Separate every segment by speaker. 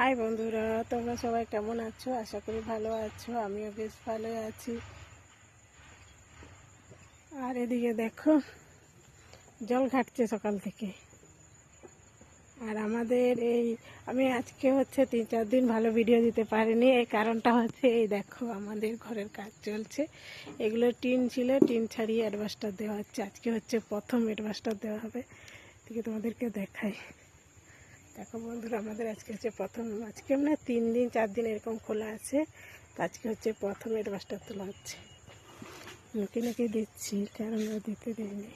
Speaker 1: High বন্ধুরা, তোমরা সবাই কেমন আছো? আশা করি ভালো আছো, আমিও বেশ ভালো আছি। আর এদিকে দেখো, জল ঘাটছে সকাল থেকে। আর আমাদের এই, আমি আজকে হচ্ছে তিন চার দিন ভালো ভিডিও দিতে পারিনি, এই কারণটা হচ্ছে, এই দেখো আমাদের ঘরের কাজ চলছে। এগুলো টিন ছিল, টিন ছাড়িয়ে অ্যাডভাস্টার দেওয়া হচ্ছে। আজকে হচ্ছে প্রথম অ্যাডভাস্টার দেওয়া হবে। এদিকে তোমাদেরকে দেখাই। দেখো বন্ধুরা, আমাদের আজকে হচ্ছে প্রথম আজকে মানে তিন দিন, চার দিন এরকম খোলা আছে। তো আজকে হচ্ছে প্রথম অ্যাডভাস্টার তোলা হচ্ছে। নাকি নাকি দিচ্ছি, কারণ দিতে দেয়নি।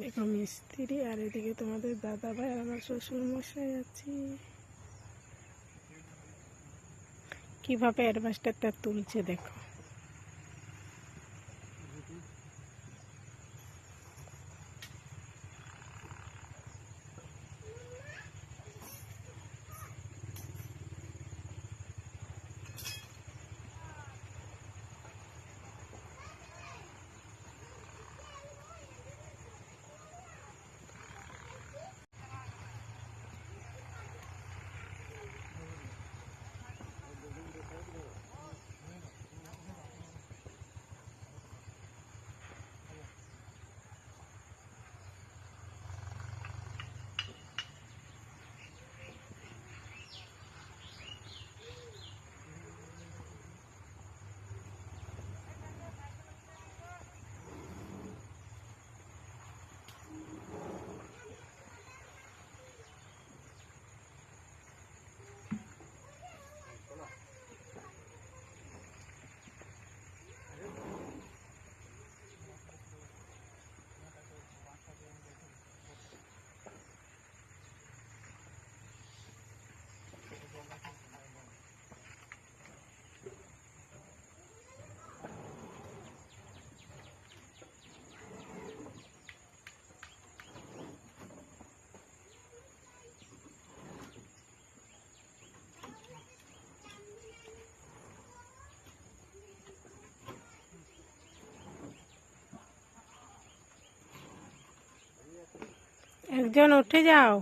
Speaker 1: দেখো মিস্ত্রি আর এদিকে তোমাদের দাদা ভাই আমার শ্বশুর মশাই আছে। কীভাবে অ্যাডভাস্টারটা তুলছে দেখো। একজন উঠে যাও।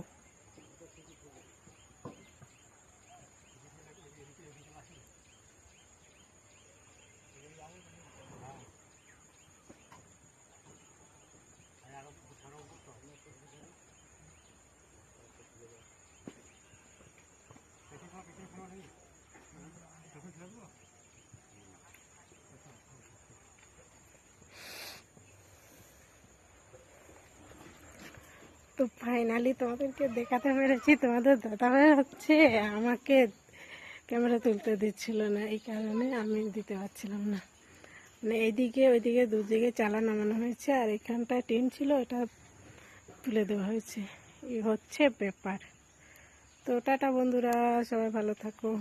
Speaker 1: তো ফাইনালি তোমাদেরকে দেখাতে পেরেছি, তোমাদের দাদাভাই হচ্ছে আমাকে ক্যামেরা তুলতে দিচ্ছিল না, এই কারণে আমি দিতে পারছিলাম না। মানে এইদিকে, ওইদিকে দুদিকে চালা নামানো হয়েছে, আর এখানটায় টিন ছিল এটা তুলে দেওয়া হয়েছে। এই হচ্ছে ব্যাপার। তো টাটা বন্ধুরা, সবাই ভালো থাকো।